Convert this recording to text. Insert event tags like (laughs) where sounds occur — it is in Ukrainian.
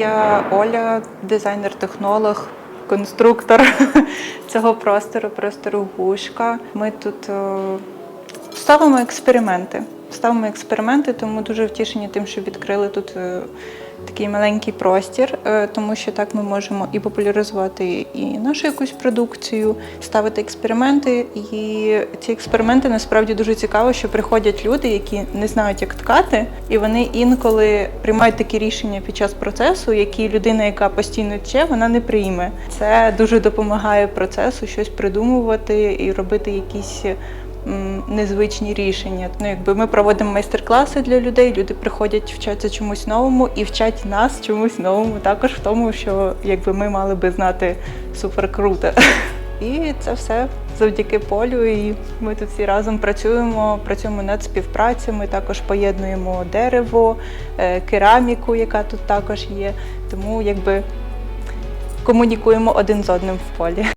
Я Оля, дизайнер-технолог, конструктор (laughs) цього простору, простору Гушка. Ми тут е, ставимо експерименти. Ставимо експерименти, тому дуже втішені тим, що відкрили тут е, такий маленький простір, е, тому що так ми можемо і популяризувати і нашу якусь продукцію, ставити експерименти. І ці експерименти насправді дуже цікаво, що приходять люди, які не знають, як ткати, і вони інколи приймають такі рішення під час процесу, які людина, яка постійно тче, вона не прийме. Це дуже допомагає процесу щось придумувати і робити якісь незвичні рішення. Ну, якби ми проводимо майстер-класи для людей, люди приходять, вчаться чомусь новому і вчать нас чомусь новому, також в тому, що якби ми мали би знати супер круто. (laughs) І це все завдяки полю. І ми тут всі разом працюємо, працюємо над співпрацями, також поєднуємо дерево, е, кераміку, яка тут також є. Тому якби комунікуємо один з одним в полі.